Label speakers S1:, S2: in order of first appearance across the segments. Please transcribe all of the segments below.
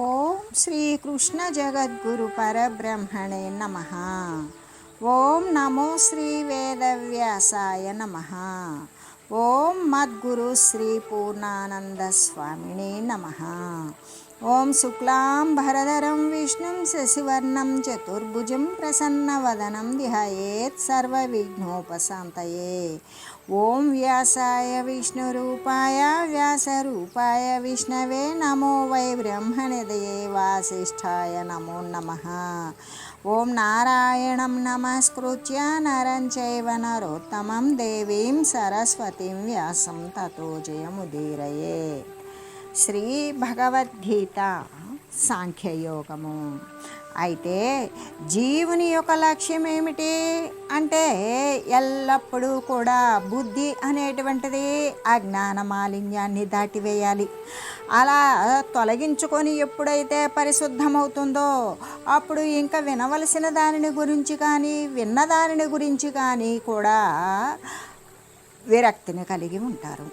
S1: ఓం శ్రీకృష్ణ జగద్గురు పరబ్రహ్మణే నమ ఓం నమో శ్రీ వేదవ్యాసాయ నమ ఓం మద్గురు శ్రీ పూర్ణానంద స్వామినే నమ ఓం శుక్లాం భరధరం విష్ణుం శశివర్ణం చతుర్భుజం ప్రసన్నవదనం ధ్యాయేత్ సర్వవిఘ్నోపశాంతయే ओम व्यासाय विष्णुरूपाय व्यासरूपाय विष्णवे नमो वै ब्रह्मनिदये वासिष्ठाय नमो नमः। ॐ नारायणं नमस्कृत्य नरं चैव नरोत्तमं देवीं सरस्वतीं व्यासं ततो जयमुदीरये। श्रीभगवद्गीता साङ्ख्ययोगमु। అయితే జీవుని యొక్క లక్ష్యం ఏమిటి అంటే ఎల్లప్పుడూ కూడా బుద్ధి అనేటువంటిది అజ్ఞాన మాలిన్యాన్ని దాటివేయాలి. అలా తొలగించుకొని ఎప్పుడైతే పరిశుద్ధమవుతుందో అప్పుడు ఇంకా వినవలసిన దానిని గురించి కానీ విన్న దానిని గురించి కానీ కూడా విరక్తిని కలిగి ఉంటారు.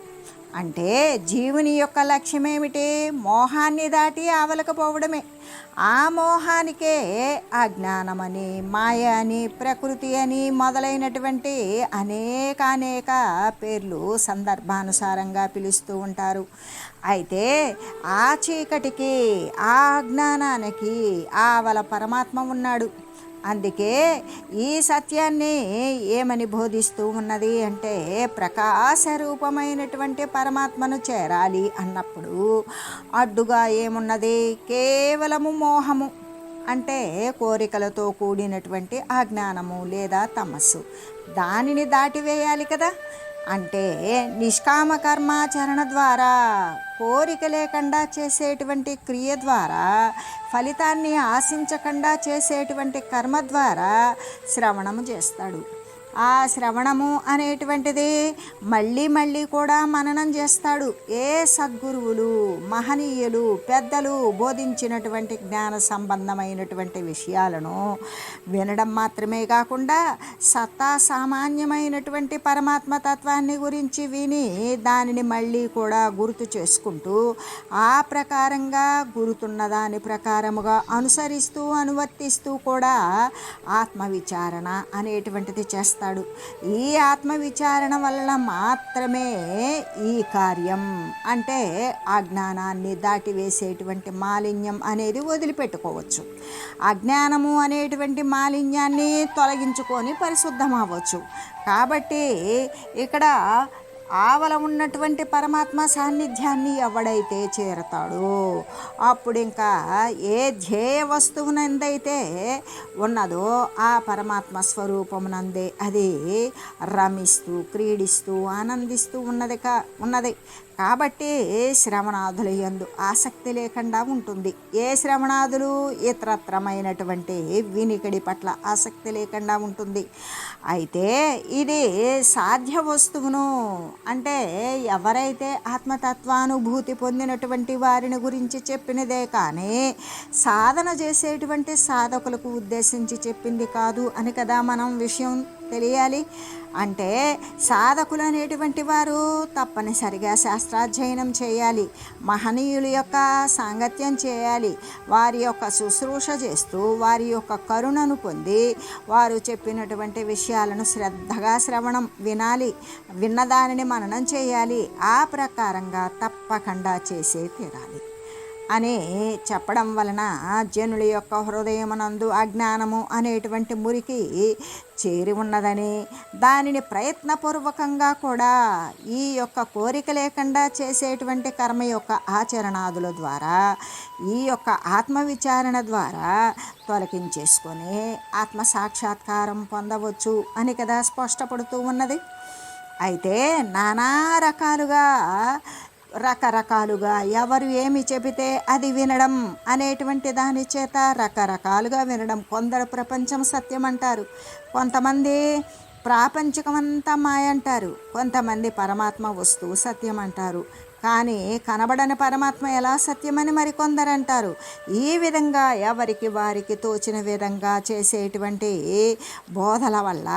S1: అంటే జీవుని యొక్క లక్ష్యం ఏమిటి మోహాన్ని దాటి ఆవలకపోవడమే. ఆ మోహానికే అజ్ఞానమని మాయ అని ప్రకృతి అని మొదలైనటువంటి అనేక అనేక పేర్లు సందర్భానుసారంగా పిలుస్తూ ఉంటారు. అయితే ఆ చీకటికి ఆ అజ్ఞానానికి ఆవల పరమాత్మ ఉన్నాడు. అందుకే ఈ సత్యాన్ని ఏమని బోధిస్తూ ఉన్నది అంటే ప్రకాశ రూపమైనటువంటి పరమాత్మను చేరాలి అన్నప్పుడు అడ్డుగా ఏమున్నది? కేవలము మోహము అంటే కోరికలతో కూడినటువంటి అజ్ఞానము లేదా తమస్సు. దానిని దాటివేయాలి కదా. అంటే నిష్కామ కర్మాచరణ ద్వారా కోరిక లేకుండా చేసేటువంటి క్రియ ద్వారా ఫలితాన్ని ఆశించకుండా చేసేటువంటి కర్మ ద్వారా శ్రవణము చేస్తాడు. ఆ శ్రవణము అనేటువంటిది మళ్ళీ మళ్ళీ కూడా మననం చేస్తాడు. ఏ సద్గురువులు మహనీయులు పెద్దలు బోధించినటువంటి జ్ఞాన సంబంధమైనటువంటి విషయాలను వినడం మాత్రమే కాకుండా సత్తా సామాన్యమైనటువంటి పరమాత్మ తత్వాన్ని గురించి విని దానిని మళ్ళీ కూడా గుర్తు చేసుకుంటూ ఆ ప్రకారంగా గురుతున్న దాని ప్రకారముగా అనుసరిస్తూ అనువర్తిస్తూ కూడా ఆత్మవిచారణ అనేటువంటిది చేస్తాడు. చేస్తాడు. ఈ ఆత్మవిచారణ వల్ల మాత్రమే ఈ కార్యం. అంటే అజ్ఞానాన్ని దాటివేసేటువంటి మాలిన్యం అనేది వదిలిపెట్టుకోవచ్చు. అజ్ఞానము అనేటువంటి మాలిన్యాన్ని తొలగించుకొని పరిశుద్ధం అవ్వచ్చు కాబట్టి ఇక్కడ ఆవల ఉన్నటువంటి పరమాత్మ సాన్నిధ్యాన్ని ఎవడైతే చేరతాడో అప్పుడు ఇంకా ఏ ధ్యేయ వస్తువునందైతే ఉన్నదో ఆ పరమాత్మ స్వరూపమునందే అది రమిస్తూ క్రీడిస్తూ ఆనందిస్తూ ఉన్నది కా ఉన్నది. కాబట్టి శ్రవణాదుల ఎందు ఆసక్తి లేకుండా ఉంటుంది. ఏ శ్రవణాదులు ఇతరత్రమైనటువంటి వినికిడి పట్ల ఆసక్తి లేకుండా ఉంటుంది. అయితే ఇది సాధ్య వస్తువును అంటే ఎవరైతే ఆత్మతత్వానుభూతి పొందినటువంటి వారిని గురించి చెప్పినదే కానీ సాధన చేసేటువంటి సాధకులకు ఉద్దేశించి చెప్పింది కాదు అని కదా మనం విషయం తెలియాలి. అంటే సాధకులు అనేటువంటి వారు తప్పనిసరిగా శాస్త్రాధ్యయనం చేయాలి. మహనీయుల యొక్క సాంగత్యం చేయాలి. వారి యొక్క శుశ్రూష చేస్తూ వారి యొక్క కరుణను పొంది వారు చెప్పినటువంటి విషయాలను శ్రద్ధగా శ్రవణం వినాలి. విన్నదానిని మననం చేయాలి. ఆ ప్రకారంగా తప్పకుండా చేసే తీరాలి. అని చెప్పడం వలన జనుల యొక్క హృదయమునందు అజ్ఞానము అనేటువంటి మురికి చేరి ఉన్నదని దానిని ప్రయత్నపూర్వకంగా కూడా ఈ యొక్క కోరిక లేకుండా చేసేటువంటి కర్మ యొక్క ఆచరణాదుల ద్వారా ఈ యొక్క ఆత్మవిచారణ ద్వారా తొలగించేసుకొని ఆత్మ సాక్షాత్కారం పొందవచ్చు అని కదా స్పష్టపడుతూ ఉన్నది. అయితే నానా రకాలుగా రకరకాలుగా ఎవరు ఏమి చెబితే అది వినడం అనేటువంటి దాని చేత రకరకాలుగా వినడం కొందరు ప్రపంచం సత్యం అంటారు కొంతమంది ప్రాపంచికమంతా మాయ అంటారు కొంతమంది పరమాత్మ వస్తువు సత్యం అంటారు కానీ కనబడని పరమాత్మ ఎలా సత్యమని మరికొందరు అంటారు ఈ విధంగా ఎవరికి వారికి తోచిన విధంగా చేసేటువంటి బోధల వల్ల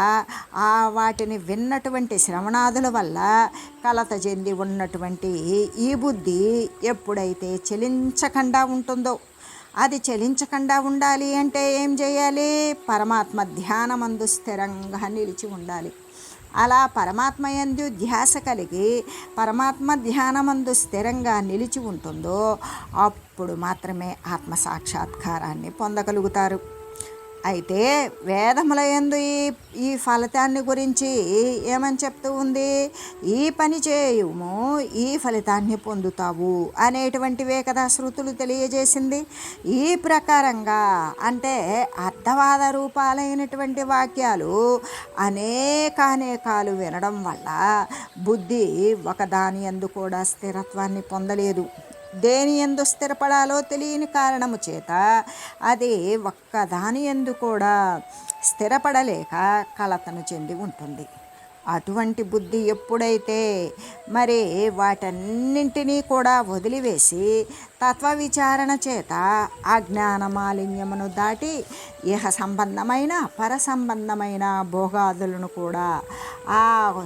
S1: ఆ వాటిని విన్నటువంటి శ్రవణాదుల వల్ల కలత చెంది ఉన్నటువంటి ఈ బుద్ధి ఎప్పుడైతే చెలించకుండా ఉంటుందో అది చలించకుండా ఉండాలి అంటే ఏం చేయాలి? పరమాత్మ ధ్యానమందు స్థిరంగా నిలిచి ఉండాలి. అలా పరమాత్మయందు ధ్యాస కలిగి పరమాత్మ ధ్యానమందు స్థిరంగా నిలిచి ఉంటుందో అప్పుడు మాత్రమే ఆత్మ సాక్షాత్కారాన్ని పొందగలుగుతారు. అయితే వేదములయందు ఈ ఈ ఫలితాన్ని గురించి ఏమని చెప్తూ ఉంది? ఈ పని చేయుము ఈ ఫలితాన్ని పొందుతావు అనేటువంటివే కదా శృతులు తెలియజేసింది. ఈ ప్రకారంగా అంటే అర్థవాద రూపాలైనటువంటి వాక్యాలు అనేకానేకాలు వినడం వల్ల బుద్ధి ఒకదాని ఎందు కూడా స్థిరత్వాన్ని పొందలేదు. దేని ఎందు స్థిరపడాలో తెలియని కారణము చేత అది ఒక్కదాని ఎందు కూడా స్థిరపడలేక కలతను చెంది ఉంటుంది. అటువంటి బుద్ధి ఎప్పుడైతే మరి వాటన్నింటినీ కూడా వదిలివేసి తత్వ విచారణ చేత అజ్ఞాన మాలిన్యమును దాటి ఇహ సంబంధమైన పర సంబంధమైన భోగాదులను కూడా ఆ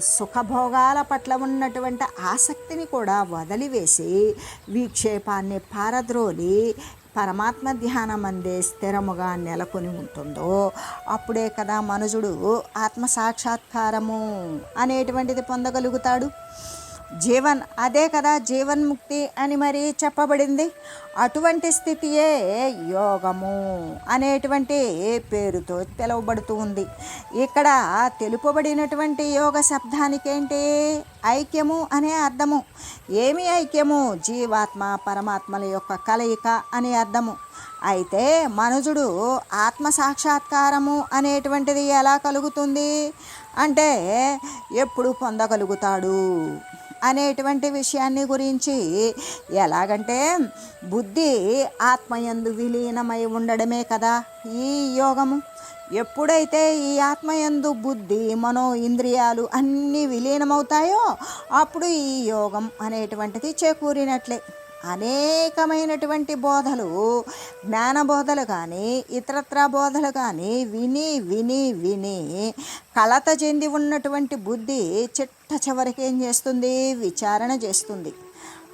S1: సుఖభోగాల పట్ల ఉన్నటువంటి ఆసక్తిని కూడా వదిలివేసి విక్షేపాన్ని పారద్రోలి పరమాత్మ ధ్యానం అందే స్థిరముగా నెలకొని ఉంటుందో అప్పుడే కదా మనుజుడు ఆత్మ సాక్షాత్కారము అనేటువంటిది పొందగలుగుతాడు. జీవన్ అదే కదా జీవన్ముక్తి అని మరి చెప్పబడింది. అటువంటి స్థితియే యోగము అనేటువంటి పేరుతో పిలువబడుతూ ఉంది. ఇక్కడ తెలుపబడినటువంటి యోగ శబ్దానికేంటి? ఐక్యము అనే అర్థము. ఏమి ఐక్యము? జీవాత్మ పరమాత్మల యొక్క కలయిక అనే అర్థము. అయితే మనుజుడు ఆత్మ సాక్షాత్కారము అనేటువంటిది ఎలా కలుగుతుంది? అంటే ఎప్పుడు పొందగలుగుతాడు? అనేటువంటి విషయాన్ని గురించి ఎలాగంటే బుద్ధి ఆత్మయందు విలీనమై ఉండడమే కదా ఈ యోగము. ఎప్పుడైతే ఈ ఆత్మయందు బుద్ధి మనో ఇంద్రియాలు అన్నీ విలీనమవుతాయో అప్పుడు ఈ యోగం అనేటువంటిది చేకూరినట్లే. అనేకమైనటువంటి బోధలు జ్ఞానబోధలు కానీ ఇతరత్ర బోధలు కానీ విని విని విని కలత చెంది ఉన్నటువంటి బుద్ధి చిట్ట చివరికి ఏం చేస్తుంది? విచారణ చేస్తుంది.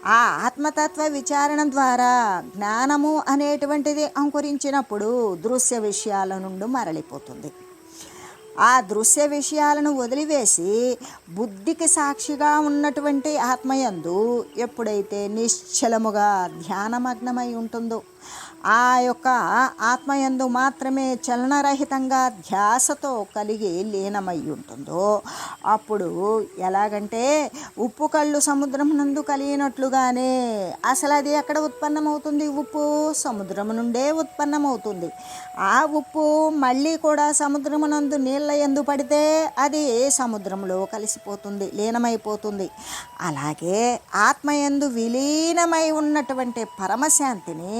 S1: ఆ ఆత్మతత్వ విచారణ ద్వారా జ్ఞానము అనేటువంటిది అంకురించినప్పుడు దృశ్య విషయాల నుండి మరలిపోతుంది. ఆ దృశ్య విషయాలను వదిలివేసి బుద్ధికి సాక్షిగా ఉన్నటువంటి ఆత్మయందు ఎప్పుడైతే నిశ్చలముగా ధ్యానమగ్నమై ఉంటుందో ఆ యొక్క ఆత్మయందు మాత్రమే చలనరహితంగా ధ్యాసతో కలిగి లీనమై ఉంటుందో అప్పుడు ఎలాగంటే ఉప్పు కళ్ళు సముద్రం నందు కలిగినట్లుగానే అసలు అది ఎక్కడ ఉత్పన్నమవుతుంది? ఉప్పు సముద్రం నుండే ఉత్పన్నమవుతుంది. ఆ ఉప్పు మళ్ళీ కూడా సముద్రమునందు నీళ్ళ ఎందు పడితే అది సముద్రంలో కలిసిపోతుంది లీనమైపోతుంది. అలాగే ఆత్మయందు విలీనమై ఉన్నటువంటి పరమశాంతిని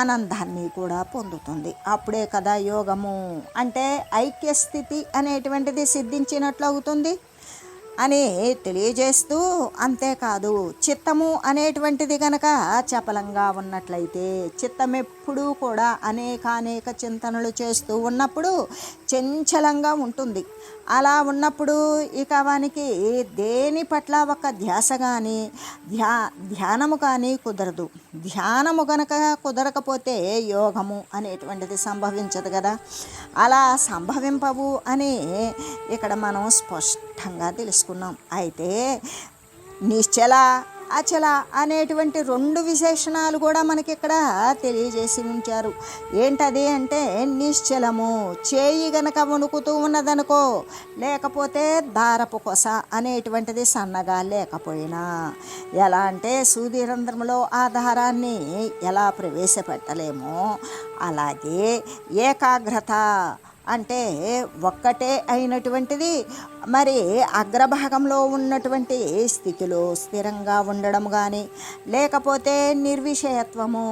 S1: ఆనందాన్ని కూడా పొందుతుంది. అప్పుడే కదా యోగము. అంటే ఐక్యస్థితి అనేటువంటిది సిద్ధించినట్లు అవుతుంది అని తెలియజేస్తూ అంతేకాదు చిత్తము అనేటువంటిది కనుక చపలంగా ఉన్నట్లయితే చిత్తం ఎప్పుడూ కూడా అనేకానేక చింతనలు చేస్తూ ఉన్నప్పుడు చంచలంగా ఉంటుంది. అలా ఉన్నప్పుడు ఇక వానికి దేని పట్ల ఒక ధ్యాస కానీ ధ్యా ధ్యానము కానీ కుదరదు. ధ్యానము కనుక కుదరకపోతే యోగము అనేటువంటిది సంభవించదు కదా. అలా సంభవింపవు అని ఇక్కడ మనం స్పష్టంగా తెలుసుకున్నాం. అయితే నిశ్చల అచల అనేటువంటి రెండు విశేషణాలు కూడా మనకి ఇక్కడ తెలియజేసి ఉంచారు. ఏంటది అంటే నిశ్చలము. చేయి గనక వణుకుతూ ఉన్నదనుకో లేకపోతే దారపు కొస అనేటువంటిది సన్నగా లేకపోయినా. ఎలా అంటే సూదిరంధ్రంలో ఆ దారాన్ని ఎలా ప్రవేశపెట్టలేమో అలాగే ఏకాగ్రత అంటే ఒక్కటే అయినటువంటిది మరి అగ్రభాగంలో ఉన్నటువంటి స్థితిలో స్థిరంగా ఉండడం కానీ లేకపోతే నిర్విషయత్వము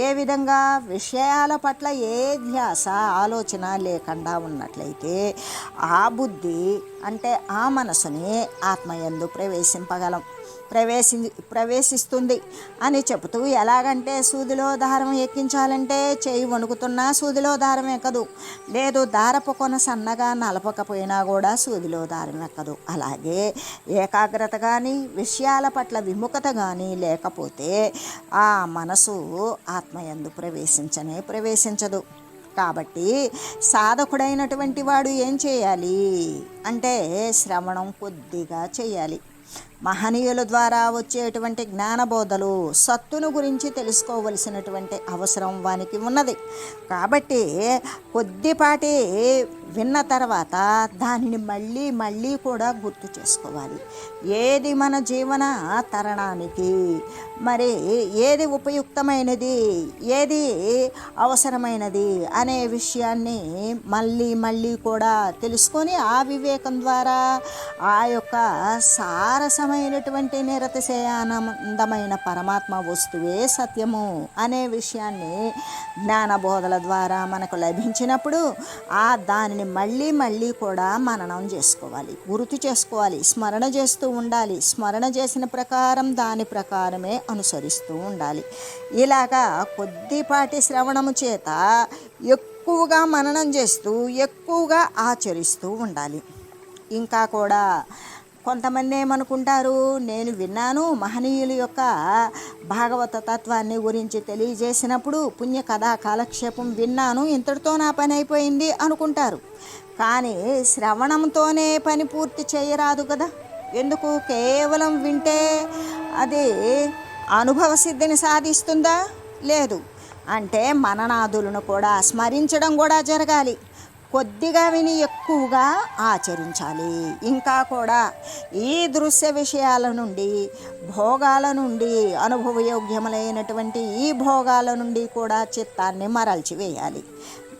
S1: ఏ విధంగా విషయాల పట్ల ఏ ధ్యాస ఆలోచన లేకుండా ఉన్నట్లయితే ఆ బుద్ధి అంటే ఆ మనసుని ఆత్మయందు ప్రవేశింపగలం. ప్రవేశి ప్రవేశిస్తుంది అని చెబుతూ ఎలాగంటే సూదిలో దారం ఎక్కించాలంటే చేయి వణుకుతున్నా సూదిలో దారం ఎక్కదు. లేదు దారపు కొన సన్నగా నలపకపోయినా కూడా సూదిలో దారం ఎక్కదు. అలాగే ఏకాగ్రత కానీ విషయాల పట్ల విముఖత కానీ లేకపోతే ఆ మనసు ఆత్మయందు ప్రవేశించనే ప్రవేశించదు. కాబట్టి సాధకుడైనటువంటి వాడు ఏం చేయాలి? అంటే శ్రవణం కొద్దిగా చేయాలి. మహనీయుల ద్వారా వచ్చేటువంటి జ్ఞానబోధలు సత్తును గురించి తెలుసుకోవలసినటువంటి అవసరం వానికి ఉన్నది. కాబట్టి కొద్దిపాటి విన్న తర్వాత దానిని మళ్ళీ మళ్ళీ కూడా గుర్తు చేసుకోవాలి. ఏది మన జీవన తరణానికి మరి ఏది ఉపయుక్తమైనది ఏది అవసరమైనది అనే విషయాన్ని మళ్ళీ మళ్ళీ కూడా తెలుసుకొని ఆ వివేకం ద్వారా ఆ యొక్క సారసం సారసమైనటువంటి నిరతిశయానందమైన పరమాత్మ వస్తువే సత్యము అనే విషయాన్ని జ్ఞానబోధల ద్వారా మనకు లభించినప్పుడు ఆ దానిని మళ్ళీ మళ్ళీ కూడా మననం చేసుకోవాలి గుర్తు చేసుకోవాలి స్మరణ చేస్తూ ఉండాలి. స్మరణ చేసిన ప్రకారం దాని ప్రకారమే అనుసరిస్తూ ఉండాలి. ఇలాగా కొద్దిపాటి శ్రవణము చేత ఎక్కువగా మననం చేస్తూ ఎక్కువగా ఆచరిస్తూ ఉండాలి. ఇంకా కూడా కొంతమంది ఏమనుకుంటారు? నేను విన్నాను మహనీయుల యొక్క భాగవత తత్వాన్ని గురించి తెలియజేసినప్పుడు పుణ్య కథా కాలక్షేపం విన్నాను ఇంతటితో నా పని అయిపోయింది అనుకుంటారు. కానీ శ్రవణంతోనే పని పూర్తి చేయరాదు కదా? ఎందుకు? కేవలం వింటే అది అనుభవ సిద్ధిని సాధిస్తుందా? లేదు. అంటే మననాదులను కూడా స్మరించడం కూడా జరగాలి. కొద్దిగా విని ఎక్కువగా ఆచరించాలి. ఇంకా కూడా ఈ దృశ్య విషయాల నుండి భోగాల నుండి అనుభవయోగ్యములైనటువంటి ఈ భోగాల నుండి కూడా చిత్తాన్ని మరల్చి వేయాలి.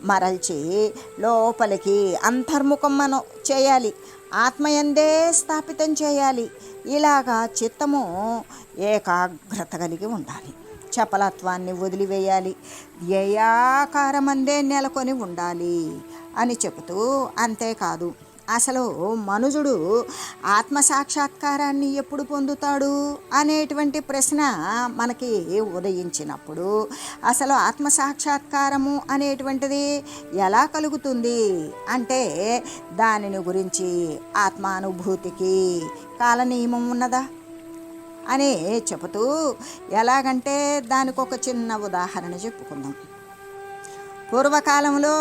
S1: మరల్చి లోపలికి అంతర్ముఖం మనం చేయాలి. ఆత్మయందే స్థాపితం చేయాలి. ఇలాగా చిత్తము ఏకాగ్రత కలిగి ఉండాలి. చపలత్వాన్ని వదిలివేయాలి. ధ్యేయాకారమందే నెలకొని ఉండాలి అని చెబుతూ అంతేకాదు. అసలు మనుజుడు ఆత్మసాక్షాత్కారాన్ని ఎప్పుడు పొందుతాడు అనేటువంటి ప్రశ్న మనకి ఉదయించినప్పుడు అసలు ఆత్మసాక్షాత్కారము అనేటువంటిది ఎలా కలుగుతుంది అంటే దానిని గురించి ఆత్మానుభూతికి కాలనియమం ఉన్నదా? అని చెబుతూ ఎలాగంటే దానికి ఒక చిన్న ఉదాహరణ చెప్పుకుందాం. పూర్వకాలంలో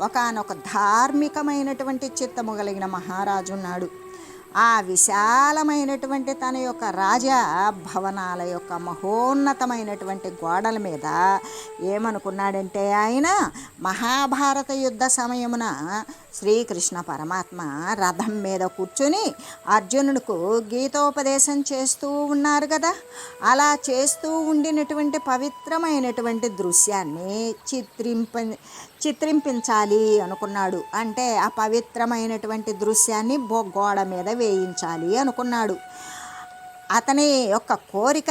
S1: ఒకనొక ధార్మికమైనటువంటి చిత్తము కలిగిన మహారాజు ఉన్నాడు ఆ విశాలమైనటువంటి తన యొక్క రాజా భవనాల యొక్క మహోన్నతమైనటువంటి గోడల మీద ఏమనుకున్నాడంటే ఆయన మహాభారత యుద్ధ సమయమున శ్రీకృష్ణ పరమాత్మ రథం మీద కూర్చుని అర్జునుడికు గీతోపదేశం చేస్తూ ఉన్నారు కదా. అలా చేస్తూ ఉండినటువంటి పవిత్రమైనటువంటి దృశ్యాన్ని చిత్రింప చిత్రింపించాలి అనుకున్నాడు. అంటే ఆ పవిత్రమైనటువంటి దృశ్యాన్ని బొ- గోడ మీద వేయించాలి అనుకున్నాడు. అతని యొక్క కోరిక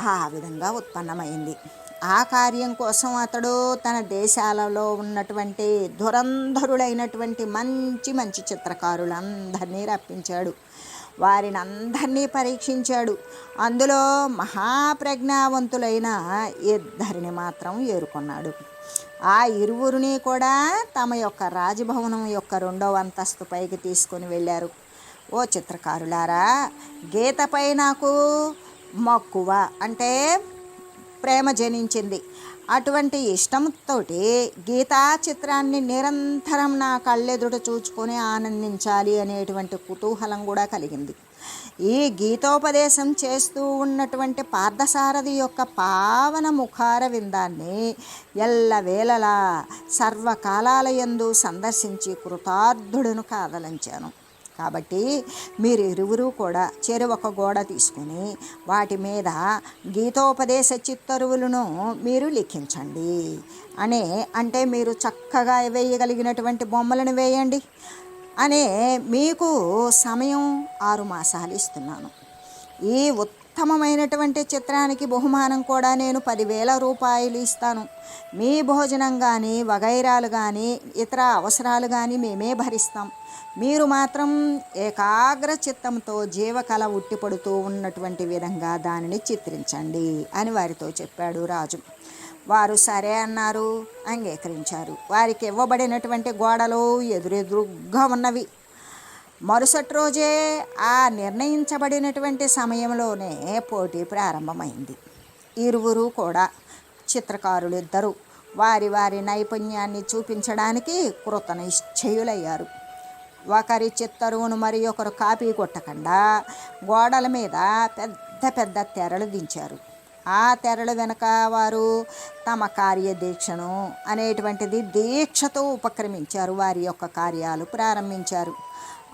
S1: ఆ విధంగా ఉత్పన్నమైంది. ఆ కార్యం కోసం అతడు తన దేశాలలో ఉన్నటువంటి ధురంధరులైనటువంటి మంచి మంచి చిత్రకారులందరినీ రప్పించాడు. వారిని అందరినీ పరీక్షించాడు. అందులో మహాప్రజ్ఞావంతులైన ఇద్దరిని మాత్రం ఏరుకున్నాడు. ఆ ఇరువురిని కూడా తమ యొక్క రాజభవనం యొక్క రెండవ అంతస్తు పైకి తీసుకొని వెళ్ళారు. ఓ చిత్రకారులారా గీతపై నాకు మక్కువ అంటే ప్రేమ జనించింది. అటువంటి ఇష్టంతోటి గీతా చిత్రాన్ని నిరంతరం నా కళ్ళెదుట చూచుకొని ఆనందించాలి అనేటువంటి కుతూహలం కూడా కలిగింది. ఈ గీతోపదేశం చేస్తూ ఉన్నటువంటి పార్థసారథి యొక్క పావన ముఖార విందాన్ని ఎల్లవేళలా సర్వకాలాల యందు సందర్శించి కృతార్థుడును కాదలించాను. కాబట్టి మీరు ఇరువురు కూడా చెరు ఒక గోడ తీసుకుని వాటి మీద గీతోపదేశ చిత్తరువులను మీరు లిఖించండి. అనే అంటే మీరు చక్కగా వేయగలిగినటువంటి బొమ్మలను వేయండి. అనే మీకు సమయం ఆరు మాసాలు ఇస్తున్నాను. ఈ ఉత్ ఉత్తమమైనటువంటి చిత్రానికి బహుమానం కూడా నేను పదివేల రూపాయలు ఇస్తాను. మీ భోజనం కానీ వగైరాలు కానీ ఇతర అవసరాలు కానీ మేమే భరిస్తాం. మీరు మాత్రం ఏకాగ్ర చిత్తంతో జీవకళ ఉట్టిపడుతూ ఉన్నటువంటి విధంగా దానిని చిత్రించండి అని వారితో చెప్పాడు రాజు. వారు సరే అన్నారు అంగీకరించారు. వారికి ఇవ్వబడినటువంటి గోడలు ఎదురెదురుగా ఉన్నవి. మరుసటి రోజే ఆ నిర్ణయించబడినటువంటి సమయంలోనే పోటీ ప్రారంభమైంది. ఇరువురు కూడా చిత్రకారులు ఇద్దరు వారి వారి నైపుణ్యాన్ని చూపించడానికి కృత నిశ్చయులయ్యారు. ఒకరి చిత్తరువును మరి ఒకరు కాపీ కొట్టకుండా గోడల మీద పెద్ద పెద్ద తెరలు దించారు. ఆ తెరల వెనక వారు తమ కార్యదీక్షను అనేటువంటిది దీక్షతో ఉపక్రమించారు. వారి యొక్క కార్యాలు ప్రారంభించారు.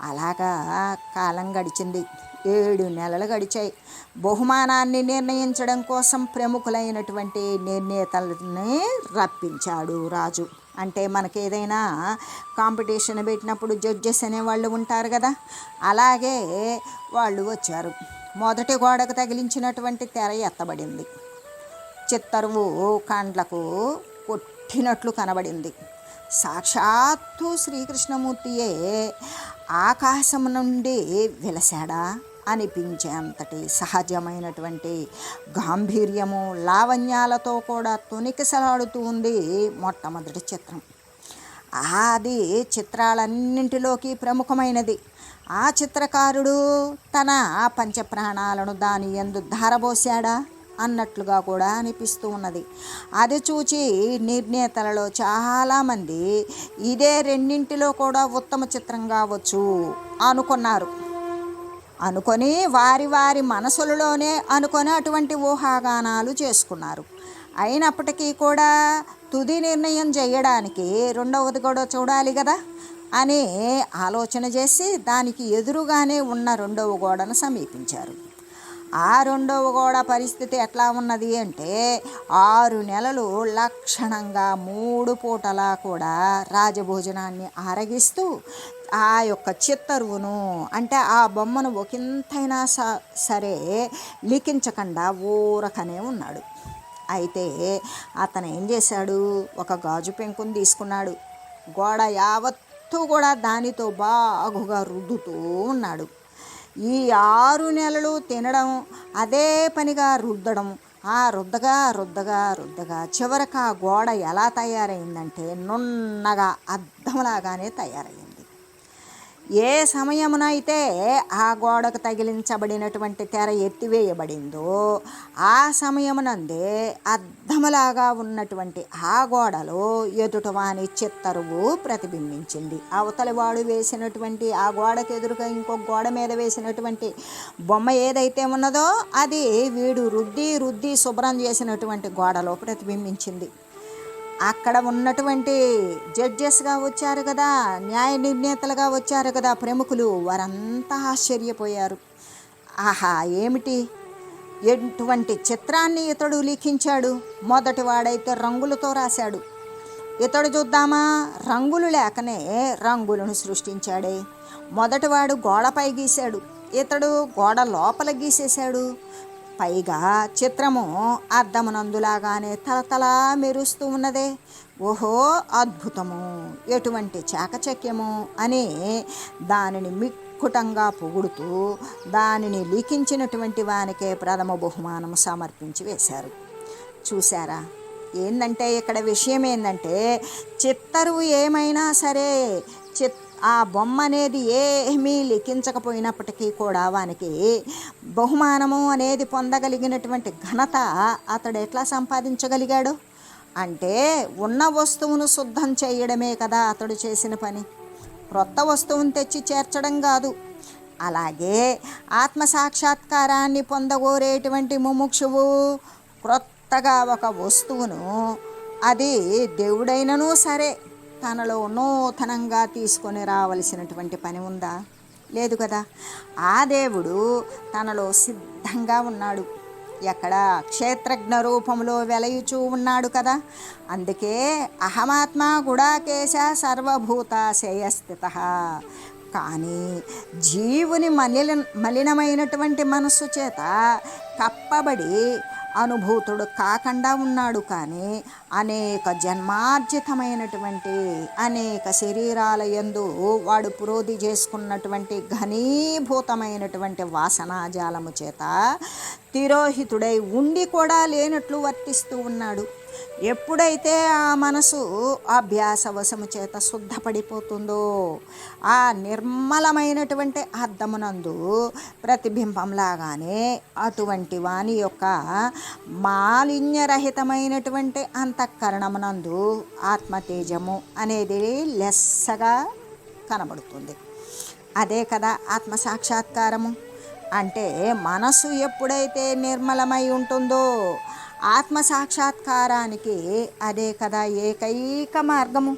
S1: అలాగా కాలం గడిచింది. ఏడు నెలలు గడిచాయి. బహుమానాన్ని నిర్ణయించడం కోసం ప్రముఖులైనటువంటి నిర్ణేతలని రప్పించాడు రాజు. అంటే మనకి ఏదైనా కాంపిటీషన్ పెట్టినప్పుడు జడ్జెస్ అనేవాళ్ళు ఉంటారు కదా? అలాగే వాళ్ళు వచ్చారు. మొదటి గోడకు తగిలించినటువంటి తెర ఎత్తబడింది. చిత్తరువు కండ్లకు కొట్టినట్లు కనబడింది. సాక్షాత్తు శ్రీకృష్ణమూర్తియే ఆకాశం నుండి వెలసాడా అనిపించేంతటి సహజమైనటువంటి గాంభీర్యము లావణ్యాలతో కూడా తొనికిసలాడుతూ ఉంది మొట్టమొదటి చిత్రం. అది చిత్రాలన్నింటిలోకి ప్రముఖమైనది. ఆ చిత్రకారుడు తన పంచప్రాణాలను దాని ఎందు ధారబోసాడా అన్నట్లుగా కూడా అనిపిస్తూ ఉన్నది. అది చూచి నిర్ణేతలలో చాలామంది ఇదే రెండింటిలో కూడా ఉత్తమ చిత్రం కావచ్చు అనుకున్నారు. అనుకొని వారి వారి మనసులలోనే అనుకొని అటువంటి ఊహాగానాలు చేసుకున్నారు. అయినప్పటికీ కూడా తుది నిర్ణయం చేయడానికి రెండవది కూడా చూడాలి కదా అని ఆలోచన చేసి దానికి ఎదురుగానే ఉన్న రెండవ గోడను సమీపించారు. ఆ రెండవ గోడ పరిస్థితి ఎట్లా ఉన్నది అంటే ఆరు నెలలు లక్షణంగా మూడు పూటలా కూడా రాజభోజనాన్ని ఆరగిస్తూ ఆ యొక్క చిత్తరువును అంటే ఆ బొమ్మను ఒకంతైనా స సరే లిఖించకుండా ఊరకనే ఉన్నాడు. అయితే అతను ఏం చేశాడు? ఒక గాజు పెంకుని తీసుకున్నాడు. గోడ యావత్తు కూడా దానితో బాగుగా రుద్దుతూ ఉన్నాడు. ఈ ఆరు నెలలు తినడం అదే పనిగా రుద్దడం. ఆ రుద్దగా రుద్దగా రుద్దగా చివరికి ఆ గోడ ఎలా తయారైందంటే నున్నగా అద్దంలాగానే తయారైంది. ఏ సమయమునైతే ఆ గోడకు తగిలించబడినటువంటి తెర ఎత్తివేయబడిందో ఆ సమయమునందే అద్దములాగా ఉన్నటువంటి ఆ గోడలో ఎదుటవాని చిత్తరువు ప్రతిబింబించింది. అవతలి వాడు వేసినటువంటి ఆ గోడకు ఎదురుగా ఇంకొక గోడ మీద వేసినటువంటి బొమ్మ ఏదైతే ఉన్నదో అది వీడు రుద్ది రుద్ది శుభ్రం చేసినటువంటి గోడలో ప్రతిబింబించింది. అక్కడ ఉన్నటువంటి జడ్జెస్గా వచ్చారు కదా న్యాయ నిర్ణేతలుగా వచ్చారు కదా ప్రముఖులు వారంతా ఆశ్చర్యపోయారు. ఆహా ఏమిటి? ఎటువంటి చిత్రాన్ని ఇతడు లిఖించాడు? మొదటి వాడైతే రంగులతో రాశాడు. ఇతడు చూద్దామా? రంగులు లేకనే రంగులను సృష్టించాడే. మొదటివాడు గోడపై గీశాడు. ఇతడు గోడ లోపల గీసేశాడు. పైగా చిత్రము అద్దమునందులాగానే తలతలా మెరుస్తూ ఉన్నదే. ఓహో అద్భుతము! ఎటువంటి చాకచక్యము అని దానిని మిక్కుటంగా పొగుడుతూ దానిని లిఖించినటువంటి వానికే ప్రథమ బహుమానం సమర్పించి వేశారు. చూసారా ఏంటంటే ఇక్కడ విషయం ఏంటంటే చిత్తరువు ఏమైనా సరే చిత్ ఆ బొమ్మ అనేది ఏమీ లిఖించకపోయినప్పటికీ కూడా వానికి బహుమానము అనేది పొందగలిగినటువంటి ఘనత అతడు ఎట్లా సంపాదించగలిగాడు? అంటే ఉన్న వస్తువును శుద్ధం చేయడమే కదా అతడు చేసిన పని. క్రొత్త వస్తువును తెచ్చి చేర్చడం కాదు. అలాగే ఆత్మ సాక్షాత్కారాన్ని పొందగోరేటువంటి ముముక్షువు క్రొత్తగా ఒక వస్తువును అది దేవుడైనను సరే తనలో నూతనంగా తీసుకొని రావలసినటువంటి పని ఉందా? లేదు కదా. ఆ దేవుడు తనలో సిద్ధంగా ఉన్నాడు. ఎక్కడ క్షేత్రజ్ఞ రూపంలో వెలయుచూ ఉన్నాడు కదా. అందుకే అహమాత్మ గుడాకేశ సర్వభూత శయస్థిత కానీ జీవుని మలిన మలినమైనటువంటి మనస్సు చేత కప్పబడి అనుభూతుడు కాకుండా ఉన్నాడు కానీ అనేక జన్మార్జితమైనటువంటి అనేక శరీరాల యందు వాడు పురోధి చేసుకున్నటువంటి ఘనీభూతమైనటువంటి వాసనాజాలము చేత తిరోహితుడై ఉండి కూడా లేనట్లు వర్తిస్తూ ఉన్నాడు. ఎప్పుడైతే ఆ మనసు అభ్యాసవశము చేత శుద్ధపడిపోతుందో ఆ నిర్మలమైనటువంటి అర్థమునందు ప్రతిబింబంలాగానే అటువంటి వాని యొక్క మాలిన్యరహితమైనటువంటి అంతఃకరణమునందు ఆత్మతేజము అనేది లెస్సగా కనబడుతుంది. అదే కదా ఆత్మ సాక్షాత్కారము. అంటే మనసు ఎప్పుడైతే నిర్మలమై ఉంటుందో ఆత్మ సాక్షాత్కారానికి అదే కదా ఏకైక మార్గము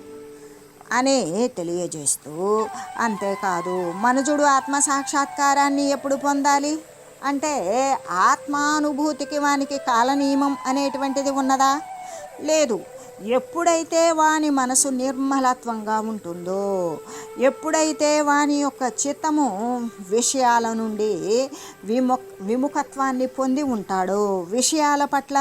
S1: అని తెలియజేస్తూ అంతేకాదు మనుజుడు ఆత్మ సాక్షాత్కారాన్ని ఎప్పుడు పొందాలి? అంటే ఆత్మానుభూతికి వానికి కాలనియమం అనేటువంటిది ఉన్నదా? లేదు. ఎప్పుడైతే వాని మనసు నిర్మలత్వంగా ఉంటుందో ఎప్పుడైతే వాని యొక్క చిత్తము విషయాల నుండి విము విముఖత్వాన్ని పొంది ఉంటాడో విషయాల పట్ల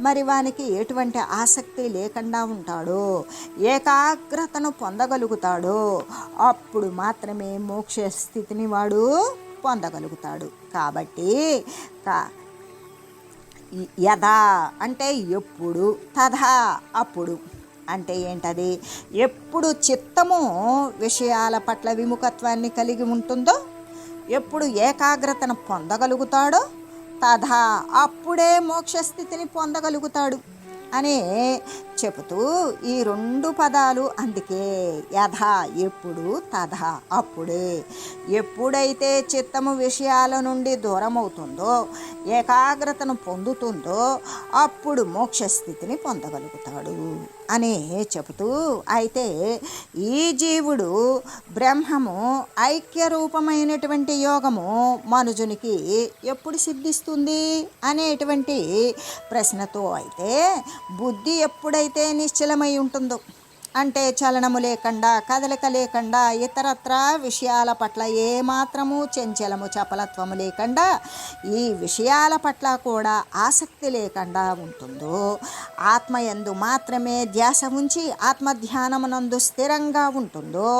S1: మరి వానికి ఎటువంటి ఆసక్తి లేకుండా ఉంటాడో ఏకాగ్రతను పొందగలుగుతాడో అప్పుడు మాత్రమే మోక్ష స్థితిని వాడు పొందగలుగుతాడు. కాబట్టి కా యథా అంటే ఎప్పుడు తథా అప్పుడు. అంటే ఏంటది? ఎప్పుడు చిత్తము విషయాల పట్ల విముఖత్వాన్ని కలిగి ఉంటుందో ఎప్పుడు ఏకాగ్రతను పొందగలుగుతాడో తథా అప్పుడే మోక్షస్థితిని పొందగలుగుతాడు. అనే చెబుతూ ఈ రెండు పదాలు అందుకే యథ ఎప్పుడు తథ అప్పుడే. ఎప్పుడైతే చిత్తము విషయాల నుండి దూరమవుతుందో ఏకాగ్రతను పొందుతుందో అప్పుడు మోక్షస్థితిని పొందగలుగుతాడు. అని చెబుతూ అయితే ఈ జీవుడు బ్రహ్మము ఐక్య రూపమైనటువంటి యోగము మనుజునికి ఎప్పుడు సిద్ధిస్తుంది అనేటువంటి ప్రశ్నతో అయితే బుద్ధి ఎప్పుడైతే నిశ్చలమై ఉంటుందో. అంటే చలనము లేకుండా కదలిక లేకుండా ఇతరత్ర విషయాల పట్ల ఏమాత్రము చెంచలము చపలత్వము లేకుండా ఈ విషయాల పట్ల కూడా ఆసక్తి లేకుండా ఉంటుందో ఆత్మయందు మాత్రమే ధ్యాస ఉంచి ఆత్మధ్యానమునందు స్థిరంగా ఉంటుందో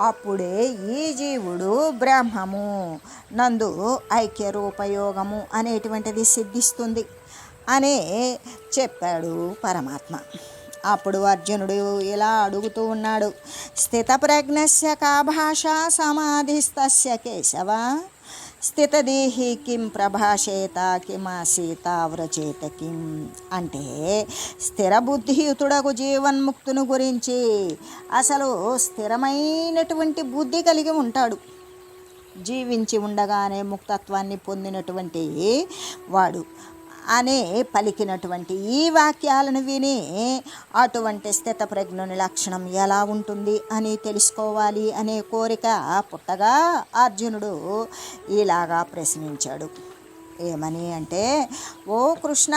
S1: అప్పుడే ఈ జీవుడు బ్రహ్మము నందు ఐక్య రూపయోగము అనేటువంటిది సిద్ధిస్తుంది అనే చెప్పాడు పరమాత్మ. అప్పుడు అర్జునుడు ఇలా అడుగుతూ ఉన్నాడు స్థితప్రజ్ఞస్య కా భాష సమాధిస్తస్య కేశవ? స్థితదేహి కిం ప్రభాషేత కిమాసీత వ్రచేత కిం? అంటే స్థిర బుద్ధియుతుడకు జీవన్ముక్తుని గురించి అసలు స్థిరమైనటువంటి బుద్ధి కలిగి ఉంటాడు. జీవించి ఉండగానే ముక్తత్వాన్ని పొందినటువంటి వాడు అనే పలికినటువంటి ఈ వాక్యాలను విని అటువంటి స్థితప్రజ్ఞుని లక్షణం ఎలా ఉంటుంది అని తెలుసుకోవాలి అనే కోరిక పుట్టగా అర్జునుడు ఇలాగా ప్రశ్నించాడు. ఏమని అంటే ఓ కృష్ణ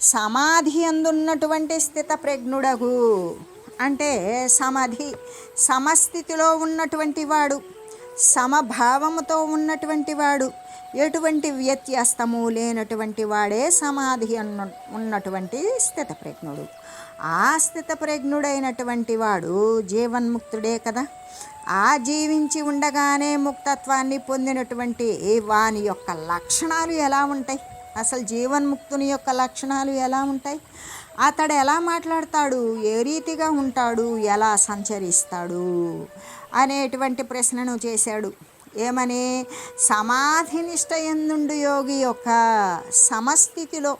S1: సమాధి అందున్నటువంటి స్థితప్రజ్ఞుడగు. అంటే సమాధి సమస్థితిలో ఉన్నటువంటి వాడు సమభావముతో ఉన్నటువంటి వాడు. ఎటువంటి వ్యత్యాస్తము లేనటువంటి వాడే సమాధి అన్న ఉన్నటువంటి స్థితప్రజ్ఞుడు. ఆ స్థితప్రజ్ఞుడైనటువంటి వాడు జీవన్ముక్తుడే కదా. ఆ జీవించి ఉండగానే ముక్తత్వాన్ని పొందినటువంటి వాని యొక్క లక్షణాలు ఎలా ఉంటాయి? అసలు జీవన్ముక్తుని యొక్క లక్షణాలు ఎలా ఉంటాయి? అతడు ఎలా మాట్లాడతాడు? ఏ రీతిగా ఉంటాడు? ఎలా సంచరిస్తాడు? అనేటువంటి ప్రశ్నను చేశాడు. ఏమని? సమాధినిష్ట ఎందుండు యోగి యొక్క సమస్థితిలో?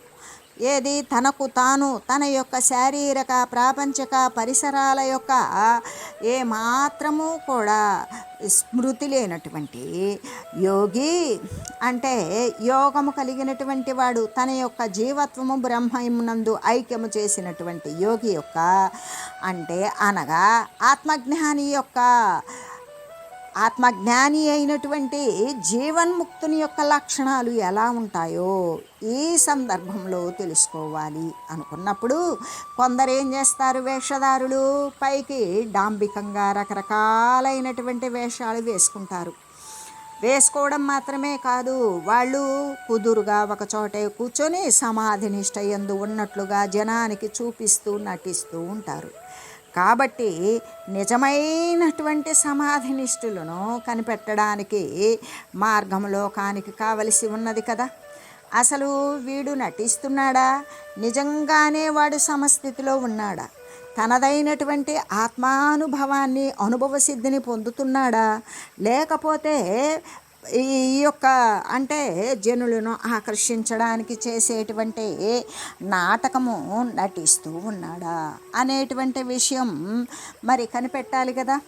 S1: ఏది? తనకు తాను తన యొక్క శారీరక ప్రాపంచక పరిసరాల యొక్క ఏ మాత్రము కూడా స్మృతి లేనటువంటి యోగి అంటే యోగము కలిగినటువంటి వాడు తన యొక్క జీవత్వము బ్రహ్మమునందు ఐక్యము చేసినటువంటి యోగి యొక్క అంటే అనగా ఆత్మజ్ఞాని యొక్క ఆత్మజ్ఞాని అయినటువంటి జీవన్ముక్తుని యొక్క లక్షణాలు ఎలా ఉంటాయో ఈ సందర్భంలో తెలుసుకోవాలి అనుకున్నప్పుడు కొందరు ఏం చేస్తారు వేషధారులు? పైకి డాంబికంగా రకరకాలైనటువంటి వేషాలు వేసుకుంటారు. వేసుకోవడం మాత్రమే కాదు వాళ్ళు కుదురుగా ఒక చోటే కూర్చొని సమాధినిష్ట ఎందు ఉన్నట్లుగా జనానికి చూపిస్తూ నటిస్తూ ఉంటారు. కాబట్టి నిజమైనటువంటి సమాధినిష్ఠులను కనిపెట్టడానికి కనిపెట్టడానికి మార్గంలోకానికి కావలసి ఉన్నది కదా. అసలు వీడు నటిస్తున్నాడా? నిజంగానే వాడు సమస్థితిలో ఉన్నాడా? తనదైనటువంటి ఆత్మానుభవాన్ని అనుభవ సిద్ధిని పొందుతున్నాడా? లేకపోతే ఈ యొక్క అంటే జనులను ఆకర్షించడానికి చేసేటువంటి నాటకము నటిస్తూ ఉన్నాడా అనేటువంటి విషయం మరి కనిపెట్టాలి కదా.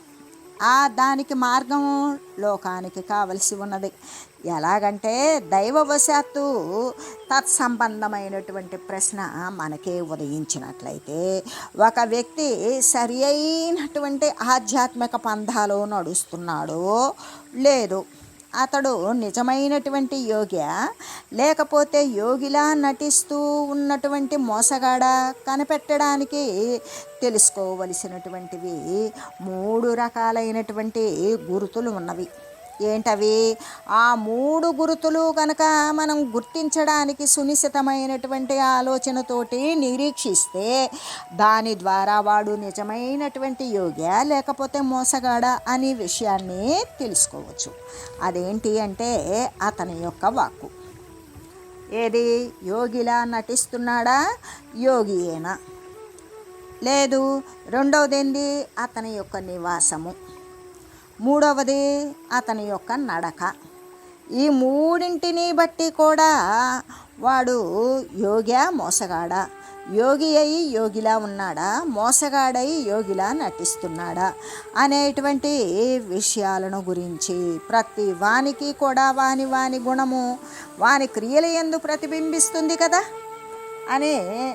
S1: ఆ దానికి మార్గం లోకానికి కావలసి ఉన్నది. ఎలాగంటే దైవవశాత్తు తత్సంబంధమైనటువంటి ప్రశ్న మనకే ఉదయించినట్లయితే ఒక వ్యక్తి సరి అయినటువంటి ఆధ్యాత్మిక పంధాలు నడుస్తున్నాడో లేదు అతడు నిజమైనటువంటి యోగ్యా? లేకపోతే యోగిలా నటిస్తూ ఉన్నటువంటి మోసగాడ? కనిపెట్టడానికి తెలుసుకోవలసినటువంటివి మూడు రకాలైనటువంటి గుర్తులు ఉన్నవి. ఏంటవి? ఆ మూడు గుర్తులు కనుక మనం గుర్తించడానికి సునిశ్చితమైనటువంటి ఆలోచనతోటి నిరీక్షిస్తే దాని ద్వారా వాడు నిజమైనటువంటి యోగ్య లేకపోతే మోసగాడ అనే విషయాన్ని తెలుసుకోవచ్చు. అదేంటి అంటే అతని యొక్క వాక్కు. ఏది? యోగిలా నటిస్తున్నాడా? యోగియేనా? లేదు. రెండవది ఏంది అతని యొక్క నివాసము. మూడవది అతని యొక్క నడక. ఈ మూడింటిని బట్టి కూడా వాడు యోగ్య మోసగాడ? యోగి అయి యోగిలా ఉన్నాడా? మోసగాడై యోగిలా నటిస్తున్నాడా? అనేటువంటి విషయాలను గురించి ప్రతి వానికి కూడా వాని వాని గుణము వాని క్రియల ఎందు ప్రతిబింబిస్తుంది కదా? అని